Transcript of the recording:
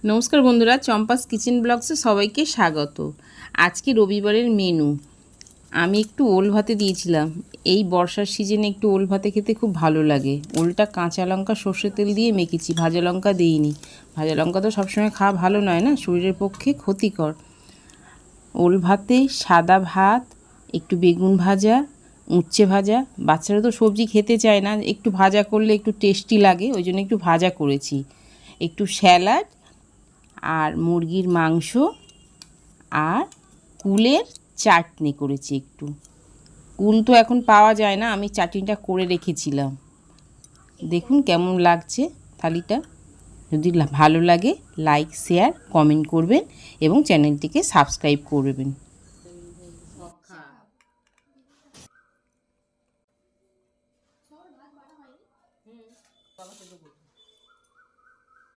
নমস্কার বন্ধুরা, চম্পাস কিচেন ব্লগসে সবাইকে স্বাগত। আজকে রবিবারের মেনু। আমি একটু ওল ভাতে দিয়েছিলাম। এই বর্ষার সিজনে একটু ওল ভাতে খেতে খুব ভালো লাগে। ওলটা কাঁচা লঙ্কা সর্ষে তেল দিয়ে মেখেছি। ভাজা লঙ্কা দিইনি। ভাজা লঙ্কা তো সবসময় খাওয়া ভালো নয় না? শরীরের পক্ষে ক্ষতিকর। ওল ভাতে সাদা ভাত, একটু বেগুন ভাজা, উচ্ছে ভাজা। বাচ্চারা তো সবজি খেতে চায় না। একটু ভাজা করলে একটু টেস্টি লাগে। ওই জন্য একটু ভাজা করেছি। একটু স্যালাড আর মুরগির মাংস আর কুলের চাটনি করেছি একটু। কুল তো এখন পাওয়া যায় না, আমি চাটনিটা করে রেখেছিলাম। দেখুন কেমন লাগছে থালিটা। যদি ভালো লাগে, লাইক, শেয়ার, কমেন্ট করবেন এবং চ্যানেলটিকে সাবস্ক্রাইব করবেন। বাবা